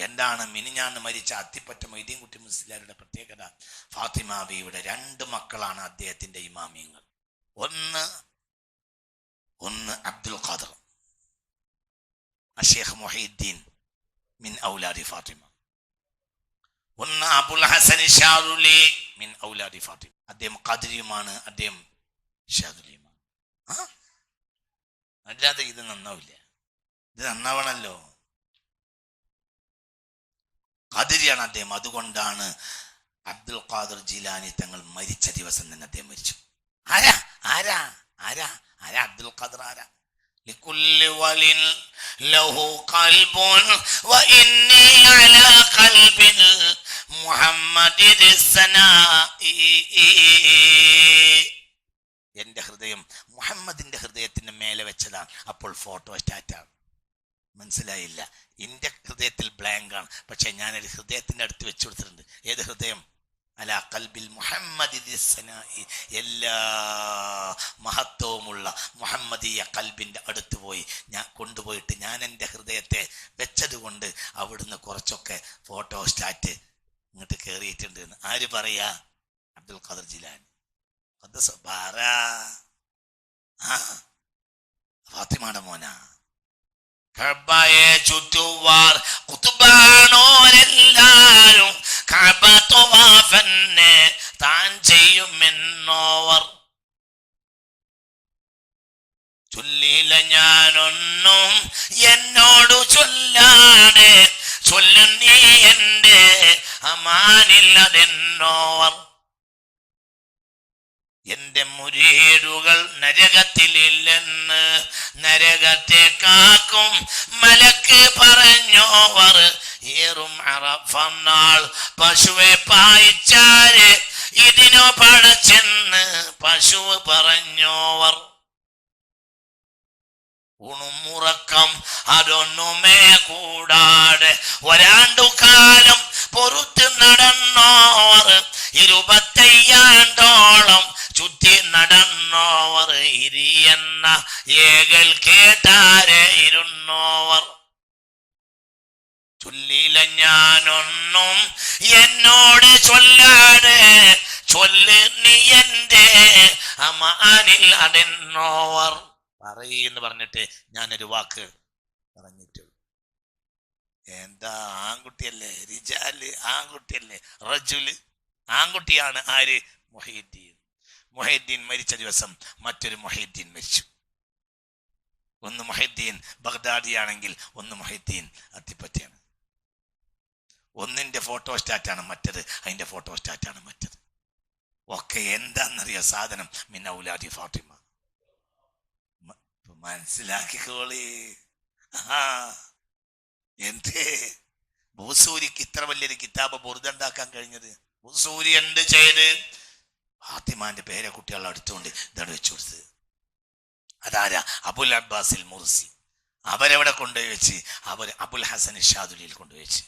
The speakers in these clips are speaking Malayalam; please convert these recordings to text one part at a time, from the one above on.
എന്താണ് മിനിഞ്ഞാന്ന് മരിച്ച അത്തിപ്പറ്റ മൊയ്തീൻകുട്ടി മുസ്ലിയാരുടെ പ്രത്യേകത? ഫാത്തിമ ബിയുടെ രണ്ട് മക്കളാണ് അദ്ദേഹത്തിന്റെ ഇമാമിയങ്ങൾ. ഒന്ന് ഒന്ന് അബ്ദുൽ ഖാദർ അഷേഖ് മൊഹീദ്ദീൻ മിൻ ഔലാദി ഫാത്തിമ. ഒന്ന് അബുൽ ഹസൻ ഷാറുലി മിൻ ഔലാദി ഫാത്തിമ. അദ്ദേഹം ഖാദിരിയുമാണ് അദ്ദേഹം ഷാദുലിയുമാണ്. അല്ലാതെ ഇത് നന്നാവില്ല. ഇത് നന്നാവണല്ലോ. ഖാദിരിയാണ് അദ്ദേഹം അതുകൊണ്ടാണ് അബ്ദുൽ ഖാദർ ജിലാനി തങ്ങൾ മരിച്ച ദിവസം തന്നെ അദ്ദേഹം മരിച്ചു ആരാ ആരാ ആരാ ആരാ അബ്ദുൽ ഖാദർ ആരാ لكل ول له قلب وإني على قلب محمد السناء എന്റെ ഹൃദയം മുഹമ്മദിന്റെ ഹൃദയത്തിന്റെ മേലെ വെച്ചതാണ് അപ്പോൾ ഫോട്ടോ സ്റ്റാറ്റാണ് മനസ്സിലായില്ല. എന്റെ ഹൃദയത്തിൽ ബ്ലാങ്ക് ആണ്. പക്ഷെ ഞാനൊരു ഹൃദയത്തിന്റെ അടുത്ത് വെച്ചു കൊടുത്തിട്ടുണ്ട്. ഏത് ഹൃദയം? അല കൽബിൽ മുഹമ്മദ് എല്ലാ മഹത്വവുമുള്ള മുഹമ്മദീയ കൽബിന്റെ അടുത്ത് പോയി ഞാൻ കൊണ്ടുപോയിട്ട് ഞാൻ എന്റെ ഹൃദയത്തെ വെച്ചത് കൊണ്ട് അവിടുന്ന് കുറച്ചൊക്കെ ഫോട്ടോ സ്റ്റാറ്റ് ഇങ്ങോട്ട് കയറിയിട്ടുണ്ട് എന്ന്. ആര് പറയാ? അബ്ദുൽ ഖാദർ ജിലാൻ ഫാത്തിമയുടെ മോനാ. കഅബയെ ചുറ്റുവാർ കുത്തുബാണോരെല്ലാരും കഅബ തവാഫന്നെ താൻ ചെയ്യുമെന്നോവർ. ചൊല്ലില്ല ഞാനൊന്നും എന്നോടു ചൊല്ലാതെ ചൊല്ലു നീ എന്റെ അമാനില്ലതെന്നോവർ. എന്റെ മുരീടുകൾ നരകത്തിലില്ലെന്ന് നരകത്തെ കാക്കും. മലക്ക് പറഞ്ഞോവർ ഏറും അറഫന്നാൾ പശുവെ പായിച്ചാര്. ഇതിനു പഴച്ചെന്ന് പശു പറഞ്ഞോവർ ഉണുമുറക്കം അതൊന്നുമേ കൂടാതെ ഒരാണ്ടു കാലം പൊറുത്ത് നടന്നോവർ. ഇരുപത്തയ്യാണ്ടോളം ചുറ്റി നടന്നോവർ ഇരിയെന്ന ഏകൽ കേട്ടാരെ ഇരുന്നോവർ. ചൊല്ലില ഞാനൊന്നും എന്നോട് ചൊല്ലാട് ചൊല്ല് നീ എന്റെ അമാനിൽ അതെന്നോവർ പറയെന്ന് പറഞ്ഞിട്ട് ഞാനൊരു വാക്ക് പറഞ്ഞിട്ട്. എന്താ ആൺകുട്ടിയല്ലേ? റിജാൽ ആൺകുട്ടിയല്ലേ? റജുൽ. ആൺകുട്ടിയാണ് ആര്? മൊഹീദ്ദീൻ. മൊഹീദ്ദീൻ മരിച്ച ദിവസം മറ്റൊരു മൊഹീദ്ദീൻ മരിച്ചു. ഒന്ന് മൊഹീദ്ദീൻ ബഗ്ദാദിയാണെങ്കിൽ ഒന്ന് മൊഹീദ്ദീൻ അത്തിപ്പറ്റയാണ് ഒന്നിന്റെ ഫോട്ടോ സ്റ്റാറ്റാണ് മറ്റത് അതിന്റെ ഫോട്ടോ സ്റ്റാറ്റാണ് മറ്റത്. ഒക്കെ എന്താണെന്നറിയോ സാധനം? മിന്നൗലാദി ഫാത്തിമ. മനസ്സിലാക്കിക്കോളി. ആ എന്തേ? ഭൂസൂരിക്ക് ഇത്ര വലിയൊരു കിതാബ് ബുറുദുണ്ടാക്കാൻ കഴിഞ്ഞത്? ഭൂസൂരി എന്ത് ചെയ്ത്? ഫാത്തിമാന്റെ പേരെ കുട്ടികളെ അടുത്തുകൊണ്ട് ഇതാണ് വെച്ചു കൊടുത്തത് അതാരാ? അബുൽ അബ്ബാസിൽ മുർസി. അവരെവിടെ കൊണ്ടുപോയി വെച്ച്? അവർ അബുൽ ഹസൻ ഷാദുലിയിൽ കൊണ്ടുപോയി വെച്ച്.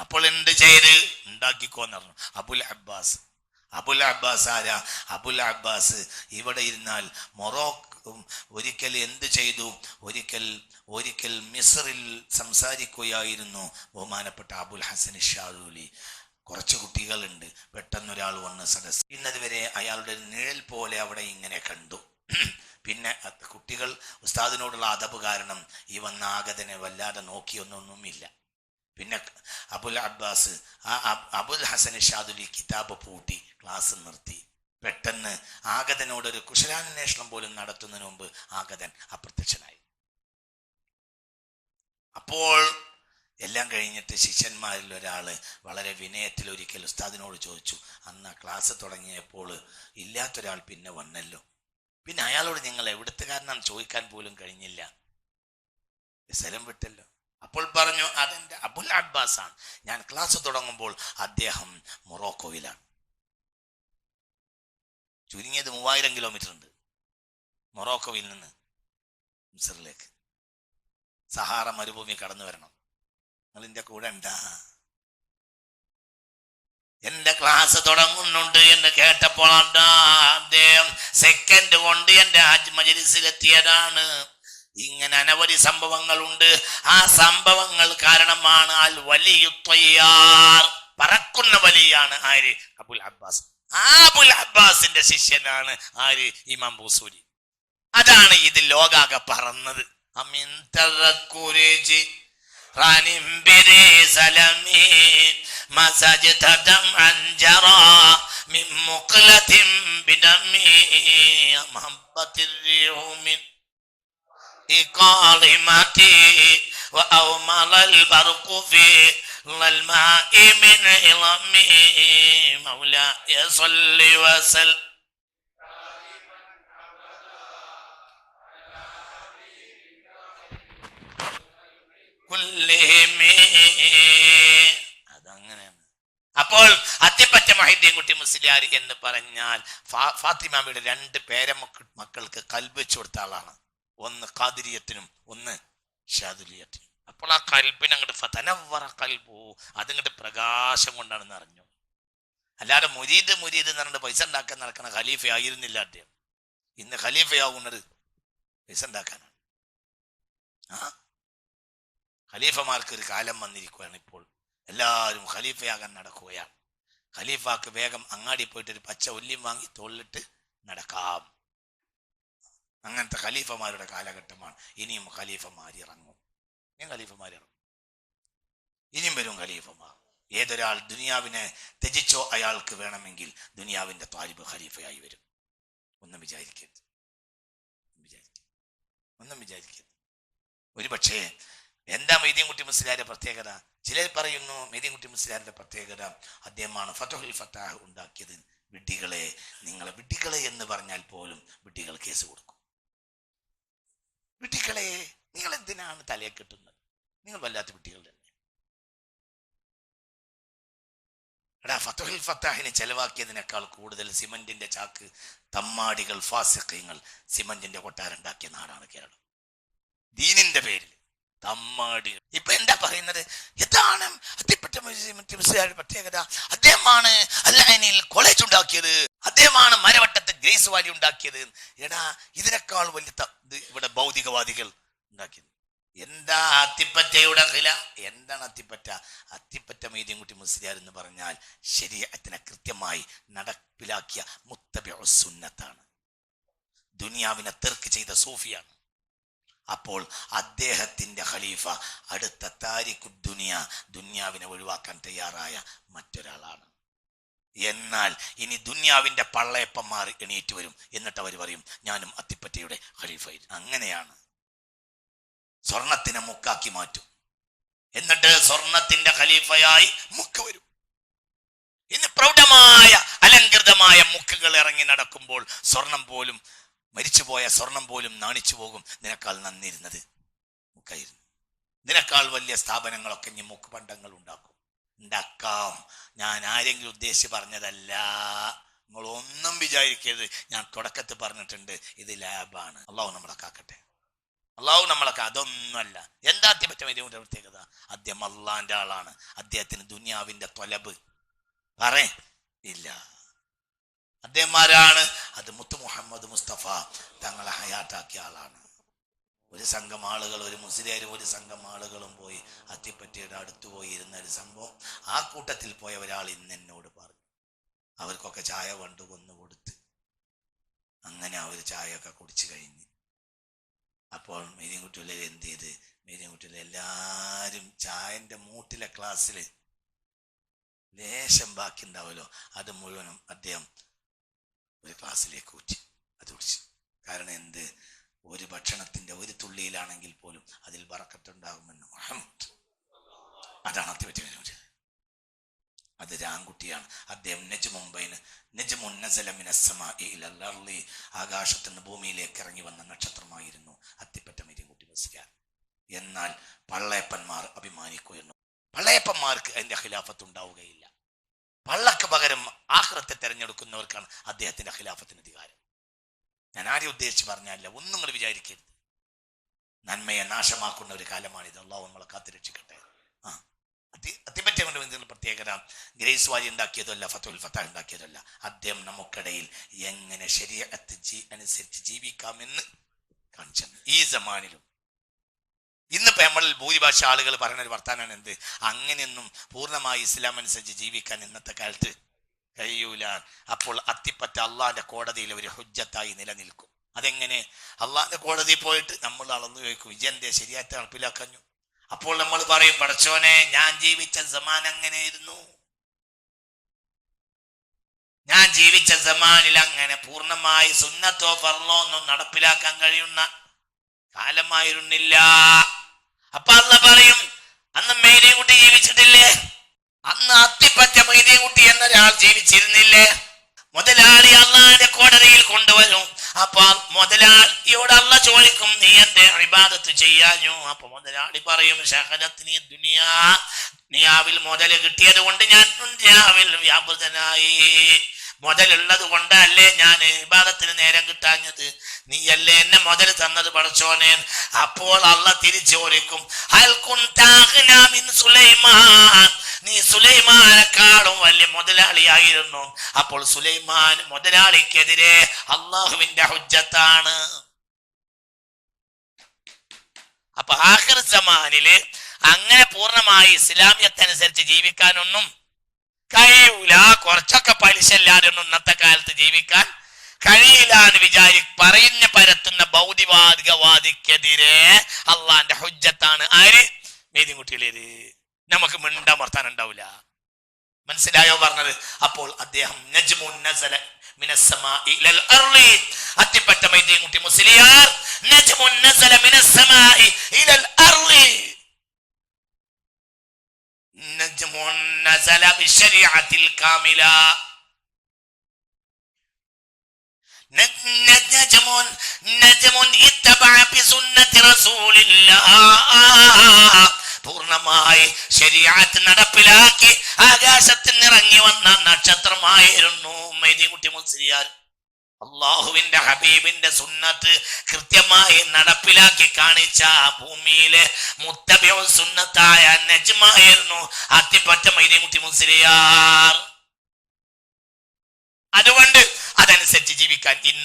അപ്പോൾ എന്ത് ചെയ്ത്? ഉണ്ടാക്കിക്കോന്ന് പറഞ്ഞു. അബുൽ അബ്ബാസ്. അബുൽ അബ്ബാസ് ആരാ? അബുൽ അബ്ബാസ് ഇവിടെ ഇരുന്നാൽ മൊറോക്ക് ഒരിക്കൽ എന്ത് ചെയ്തു? ഒരിക്കൽ ഒരിക്കൽ മിസറിൽ സംസാരിക്കുകയായിരുന്നു ബഹുമാനപ്പെട്ട അബുൽ ഹസൻ ഷാദുലി കുറച്ച് കുട്ടികളുണ്ട്. പെട്ടെന്ന് ഒരാൾ വന്ന് സദസ് ഇന്നതുവരെ അയാളുടെ നിഴൽ പോലെ അവിടെ ഇങ്ങനെ കണ്ടു. പിന്നെ കുട്ടികൾ ഉസ്താദിനോടുള്ള അതപ് കാരണം ഈ വന്ന ആഗതനെ വല്ലാതെ നോക്കിയൊന്നൊന്നുമില്ല. പിന്നെ അബുൽ അബ്ബാസ് ആ അബുൽ ഹസൻ ഷാദുലി കിതാബ് പൂട്ടി ക്ലാസ് നിർത്തി. പെട്ടെന്ന് ആഗതനോടൊരു കുശലാന്വേഷണം പോലും നടത്തുന്നതിന് മുമ്പ് ആഗതൻ അപ്രത്യക്ഷനായി. അപ്പോൾ എല്ലാം കഴിഞ്ഞിട്ട് ശിഷ്യന്മാരിൽ ഒരാൾ വളരെ വിനയത്തിൽ ഒരിക്കൽ ഉസ്താദിനോട് ചോദിച്ചു അന്ന് ആ ക്ലാസ് തുടങ്ങിയപ്പോൾ ഇല്ലാത്തൊരാൾ പിന്നെ വന്നല്ലോ? പിന്നെ അയാളോട് നിങ്ങൾ കാരണം ചോദിക്കാൻ പോലും കഴിഞ്ഞില്ല. സ്ഥലം വിട്ടല്ലോ? അപ്പോൾ പറഞ്ഞു അതെന്റെ അബുൽ അബ്ബാസ് ആണ്. ഞാൻ ക്ലാസ് തുടങ്ങുമ്പോൾ അദ്ദേഹം മൊറോക്കോയിലാണ്. ചുരുങ്ങിയത് മൂവായിരം കിലോമീറ്റർ ഉണ്ട് മൊറോക്കോയിൽ നിന്ന് മിസറിലേക്ക് സഹാറ മരുഭൂമി കടന്നു വരണം. നിങ്ങൾ എന്റെ കൂടെ ഉണ്ടാ. എന്റെ ക്ലാസ് തുടങ്ങുന്നുണ്ട് എന്ന് കേട്ടപ്പോൾ അദ്ദേഹം സെക്കൻഡ് കൊണ്ട് എന്റെ ഹജ്ജ് മജലിസിലെത്തിയതാണ് ഇങ്ങനെ അനവധി സംഭവങ്ങളുണ്ട്. ആ സംഭവങ്ങൾ കാരണമാണ് അൽ വലിയുത്തയ്യാർ പറക്കുന്ന വലിയാണ് ആര്? അബുൽ അബ്ബാസ്. അബുൽ അബ്ബാസിന്റെ ശിഷ്യനാണ് ആര്? ഇമാം ബൂസൂരി. അതാണ് ഇത് ലോകാകെ പറന്നത് അമിൻ ران بريس ما مسجد دمعا جرى من مقلة بدمي. يا محبة الريح من إقالمتي وأومل البرق في الماء من علمي مولاي صل وسلم. അതങ്ങനെയാണ്. അപ്പോൾ അത്തിപ്പറ്റ മഹിദ്ദീൻ കുട്ടി മുസ്ലിയാർ എന്ന് പറഞ്ഞാൽ ഫാത്തിമാമിയുടെ രണ്ട് പേരമക്ക മക്കൾക്ക് കൽബ് വെച്ചു കൊടുത്ത ആളാണ്. ഒന്ന് കാതിരിയത്തിനും ഒന്ന് ഷാദുലിയത്തിനും. അപ്പോൾ ആ കൽബിന് അങ്ങോട്ട് ഫതനവറ കൽബു. അതിങ്ങോട്ട് പ്രകാശം കൊണ്ടാണ് നിറഞ്ഞു അല്ലാതെ മുരീദ് മുരീദ് എന്ന് പറഞ്ഞിട്ട് പൈസ ഉണ്ടാക്കാൻ നടക്കുന്ന ഖലീഫ ആയിരുന്നില്ല അദ്ദേഹം. ഇന്ന് ഖലീഫയാവുന്നത് പൈസ ഉണ്ടാക്കാനാണ്. ആ? ഖലീഫമാർക്ക് ഒരു കാലം വന്നിരിക്കുകയാണ് ഇപ്പോൾ. എല്ലാവരും ഖലീഫയാകാൻ നടക്കുകയാണ്. ഖലീഫാക്ക് വേഗം അങ്ങാടി പോയിട്ട് ഒരു പച്ച ഉല്യം വാങ്ങി തോളിലിട്ട് നടക്കാം. അങ്ങനത്തെ ഖലീഫമാരുടെ കാലഘട്ടമാണ്. ഇനിയും ഖലീഫമാരിറങ്ങും ഖലീഫമാർ ഇറങ്ങും. ഇനിയും വരും ഖലീഫമാർ. ഏതൊരാൾ ദുനിയാവിനെ ത്യജിച്ചോ അയാൾക്ക് വേണമെങ്കിൽ ദുനിയാവിന്റെ താലിബ് ഖലീഫയായി വരും. ഒന്നും വിചാരിക്കരുത്. വിചാരിക്കരുത്. ഒന്നും വിചാരിക്കരുത്. ഒരുപക്ഷേ എന്താ മെയ്തീൻകുട്ടി മുസ്ലിയാരുടെ പ്രത്യേകത? ചിലർ പറയുന്നു മെയ്തീൻകുട്ടി മുസ്ലിയാരുടെ പ്രത്യേകത അദ്ദേഹമാണ് ഫത്തോഹുൽ ഫത്താഹ് ഉണ്ടാക്കിയത്. വിഡ്ഢികളെ നിങ്ങളെ വിഡ്ഢികളെ എന്ന് പറഞ്ഞാൽ പോലും വിഡ്ഢികൾ കേസ് കൊടുക്കും. വിഡ്ഢികളെ നിങ്ങൾ എന്തിനാണ് തലയെ കെട്ടുന്നത്? നിങ്ങൾ വല്ലാത്ത വിഡ്ഢികൾ തന്നെ എടാ ഫതഹുൽ ഫത്താഹിനെ ചെലവാക്കിയതിനേക്കാൾ കൂടുതൽ സിമന്റിന്റെ ചാക്ക് തമ്മാടികൾ ഫാസിഖ്യങ്ങൾ സിമന്റിന്റെ കൊട്ടാരുണ്ടാക്കിയ നാടാണ് കേരളം. ദീനിന്റെ പേരിൽ. തമ്മാടി. ഇപ്പൊ എന്താ പറയുന്നത്? ഇതാണ് അത്തിപ്പറ്റ മുസ്ലിയാരുടെ പ്രത്യേകത. അദ്ദേഹമാണ് അല്ലനിൽ കോളേജ് ഉണ്ടാക്കിയത്. അദ്ദേഹമാണ് മരവട്ടത്ത് ഗ്രേസ് വാലി ഉണ്ടാക്കിയത്. എടാ ഇതിനേക്കാൾ വലിയ ഇവിടെ ഭൗതികവാദികൾ ഉണ്ടാക്കിയത്. എന്താ അത്തിപ്പറ്റയുടെ ഖില? എന്താണ് അത്തിപ്പറ്റ? അത്തിപ്പറ്റ മീതിയൻകുട്ടി മുസ്ലിയാർ എന്ന് പറഞ്ഞാൽ ശരീരത്തിനെ കൃത്യമായി നടപ്പിലാക്കിയ മുത്തബിഉ സുന്നത്താണ്. ദുനിയാവിനെ തെർക്ക് ചെയ്ത സൂഫിയാണ്. അപ്പോൾ അദ്ദേഹത്തിന്റെ ഖലീഫ അടുത്ത താരിഖു ദുനിയ ദുനിയാവിനെ ഒഴിവാക്കാൻ തയ്യാറായ മറ്റൊരാളാണ്. എന്നാൽ ഇനി ദുനിയാവിന്റെ പള്ളയപ്പന്മാർ എണീറ്റ് വരും എന്നിട്ട് അവർ പറയും ഞാനും അത്തിപ്പറ്റയുടെ ഖലീഫ അങ്ങനെയാണ്. സ്വർണത്തിനെ മുക്കാക്കി മാറ്റും. എന്നിട്ട് സ്വർണത്തിന്റെ ഖലീഫയായി മുക്ക് വരും. ഇന്ന് പ്രൗഢമായ അലങ്കൃതമായ മുക്കുകൾ ഇറങ്ങി നടക്കുമ്പോൾ സ്വർണം പോലും മരിച്ചുപോയ സ്വർണം പോലും നാണിച്ചു പോകും. നിനക്കാൾ നന്നിരുന്നത് മുക്കായിരുന്നു. നിനക്കാൾ വലിയ സ്ഥാപനങ്ങളൊക്കെ ഇനി മുക്ക് പണ്ടങ്ങൾ ഉണ്ടാക്കും. ഉണ്ടാക്കാം. ഞാൻ ആരെങ്കിലും ഉദ്ദേശിച്ച് പറഞ്ഞതല്ല. നിങ്ങളൊന്നും വിചാരിക്കരുത്. ഞാൻ തുടക്കത്തിൽ പറഞ്ഞിട്ടുണ്ട് ഇത് ലാബാണ്. അള്ളാഹു നമ്മളെ കാക്കട്ടെ. അള്ളാഹു നമ്മളെ അതൊന്നുമല്ല. എന്താ പറ്റും ഇതിന്റെ പ്രത്യേകത? അദ്ദേഹം അള്ളാന്റെ ആളാണ്. അദ്ദേഹത്തിന് ദുനിയാവിന്റെ തൊലബ്. പറ ഇല്ല. അദ്ദേഹന്മാരാണ് അത് മുത്തു മുഹമ്മദ് മുസ്തഫ തങ്ങളെ ഹയാത്താക്കിയ ആളാണ്. ഒരു സംഘം ആളുകൾ ഒരു മുസ്ലിയാരും ഒരു സംഘം ആളുകളും പോയി അത്തിപ്പറ്റിയുടെ അടുത്ത് പോയി ഇരുന്ന ഒരു സംഭവം. ആ കൂട്ടത്തിൽ പോയ ഒരാൾ ഇന്ന് എന്നോട് പറഞ്ഞു. അവർക്കൊക്കെ ചായ കൊണ്ടു കൊന്നു കൊടുത്ത്. അങ്ങനെ അവർ ചായയൊക്കെ കുടിച്ചു കഴിഞ്ഞ്. അപ്പോൾ മേരിയൻകുട്ടികളിൽ എന്ത് ചെയ്ത്? മേരിയൻകുട്ടിയിൽ എല്ലാവരും ചായന്റെ മൂട്ടിലെ ക്ലാസ്സിൽ ലേശം ബാക്കി ഉണ്ടാവുമല്ലോ. അത് മുഴുവനും അദ്ദേഹം ഒരു ക്ലാസ്സിലേക്ക് ഊറ്റി. അത് കുടിച്ചു. കാരണം എന്ത്? ഒരു ഭക്ഷണത്തിന്റെ ഒരു തുള്ളിയിലാണെങ്കിൽ പോലും അതിൽ വറക്കത്തുണ്ടാകുമെന്ന് മുഹമ്മദ്. അതാണ് അത്യപറ്റി അത് രാൻകുട്ടിയാണ് അദ്ദേഹം നെജ് മുംബൈന് നെജ് മുന്നസലമിനസ്സമാർലി ആകാശത്ത് നിന്ന് ഭൂമിയിലേക്ക് ഇറങ്ങി വന്ന നക്ഷത്രമായിരുന്നു അത്തിപ്പറ്റ മീരിൻകുട്ടി വസിക്കാൻ. എന്നാൽ പള്ളയപ്പന്മാർ അഭിമാനിക്കുന്നു പള്ളയപ്പന്മാർക്ക് അതിന്റെ ഖിലാഫത്ത് ഉണ്ടാവുകയില്ല. പള്ളക്ക് പകരം ആഹ്റത്തെ തെരഞ്ഞെടുക്കുന്നവർക്കാണ് അദ്ദേഹത്തിന്റെ ഖിലാഫത്തിന് അധികാരം. ഞാൻ ആരെ ഉദ്ദേശിച്ച് പറഞ്ഞല്ല ഒന്നും നിങ്ങൾ വിചാരിക്കരുത്. നന്മയെ നാശമാക്കുന്ന ഒരു കാലമാണിത്. അള്ളാഹു നമ്മളെ കാത്തുരക്ഷിക്കട്ടെ ആ അതി അത്തിപ്പറ്റിയ കൊണ്ട് എന്തെങ്കിലും പ്രത്യേകത? ഗ്രേസ് വാരി ഉണ്ടാക്കിയതല്ല ഫത്തുൽ ഫത്ത ഉണ്ടാക്കിയതല്ല. അദ്ദേഹം നമുക്കിടയിൽ എങ്ങനെ ശരീരത്ത് അനുസരിച്ച് ജീവിക്കാമെന്ന് കാണിച്ചു ഈ സമാനിലും ഇന്നിപ്പോ നമ്മളിൽ ഭൂരിഭാഷ ആളുകൾ പറയുന്ന ഒരു എന്ത്? അങ്ങനെയൊന്നും പൂർണമായി ഇസ്ലാം അനുസരിച്ച് ജീവിക്കാൻ ഇന്നത്തെ കാലത്ത് കഴിയൂല. അപ്പോൾ അത്തിപ്പറ്റ അള്ളാന്റെ കോടതിയിൽ ഒരു ഹുജ്ജത്തായി നിലനിൽക്കും. അതെങ്ങനെ? അള്ളാന്റെ കോടതിയിൽ പോയിട്ട് നമ്മൾ അളന്നു ചോദിക്കും വിജയന്റെ ശരിയായിട്ട് നടപ്പിലാക്കഞ്ഞു? അപ്പോൾ നമ്മൾ പറയും പടച്ചോനെ ഞാൻ ജീവിച്ച സമാൻ അങ്ങനെയായിരുന്നു. ഞാൻ ജീവിച്ച സമാനിൽ അങ്ങനെ പൂർണമായി സുന്നത്തോ ഫർലോ ഒന്നും നടപ്പിലാക്കാൻ കഴിയുന്ന കാലമായിരുന്നില്ല. അപ്പൊ അല്ല പറയും അന്ന് മെയ്തീൻ കുട്ടി ജീവിച്ചിട്ടില്ലേ? അന്ന് അത്തിപ്പറ്റ മെയ്തീൻ കുട്ടി എന്നൊരാൾ ജീവിച്ചിരുന്നില്ലേ? മുതലാളി അള്ളാന്റെ കോടതിയിൽ കൊണ്ടുവരും അപ്പൊ മുതലാളിയോട് അള്ള ചോദിക്കും നീ എന്റെ ഇബാദത്ത് ചെയ്യാഞ്ഞു? അപ്പൊ മുതലാളി പറയും ശഹനത്തിന് ദുനിയാ ദുനിയാവിൽ മുതൽ കിട്ടിയത് കൊണ്ട് ഞാൻ ദുനിയാവിൽ വ്യാപൃതനായി. മുതലുള്ളത് കൊണ്ടല്ലേ ഞാൻ ഇബാദത്തിന് നേരം കിട്ടാഞ്ഞത്? നീയല്ലേ എന്നെ മുതൽ തന്നത് പഠിച്ചോനെ അപ്പോൾ അല്ല തിരിച്ചോരിക്കും നീ സുലൈമാനെക്കാളും വലിയ മുതലാളിയായിരുന്നു. അപ്പോൾ സുലൈമാൻ മുതലാളിക്കെതിരെ അള്ളാഹുവിന്റെ ഹുജ്ജത്താണ്. അപ്പൊ ആഹർ സമാനിൽ അങ്ങനെ പൂർണമായി ഇസ്ലാമിയത്തനുസരിച്ച് ജീവിക്കാനൊന്നും കഴിയൂല കുറച്ചൊക്കെ പലിശ ഇല്ലാതെ ഒന്നും ഇന്നത്തെ കാലത്ത് ജീവിക്കാൻ കഴിയില്ല എന്ന് വിചാരി പറയുന്ന പരത്തുന്ന ഭൗതിവാദികവാദിക്കെതിരെ അള്ളാന്റെ ഹുജ്ജത്താണ് ആര്? മേതിൻകുട്ടിയിലേത് നമുക്ക് മിണ്ടമർത്താൻ ഉണ്ടാവില്ല മനസ്സിലായോ പറഞ്ഞത്? അപ്പോൾ അദ്ദേഹം നജ്മുൻ മൈദീൻകുട്ടി മുസ്ലിയാർ നജ്മുൻ നസല മിനസ്സമായി ഇലൽ അർളി. നജ്മുൻ നസല ബിശരീഅത്തിൽ കാമില نجم نجم اتبع بسنة رسول الله പൂർണ്ണമായി ശരിയാത്ത് നടപ്പിലാക്കി ആകാശത്തിൽ നിറങ്ങി വന്ന നക്ഷത്രമായിരുന്നു മൈദികുട്ടി മുസ്ലിയാർ അള്ളാഹുവിന്റെ ഹബീബിന്റെ സുന്നത്ത് കൃത്യമായി നടപ്പിലാക്കി കാണിച്ച ഭൂമിയിലെ മുത്തബിയോ സുന്നത്തായ നജ്മായിരുന്നു അത്തിപ്പറ്റ മൈനീമുട്ടി മുസ്ലിയാർ. അതുകൊണ്ട് അതനുസരിച്ച് ജീവിക്കാൻ ഇന്നും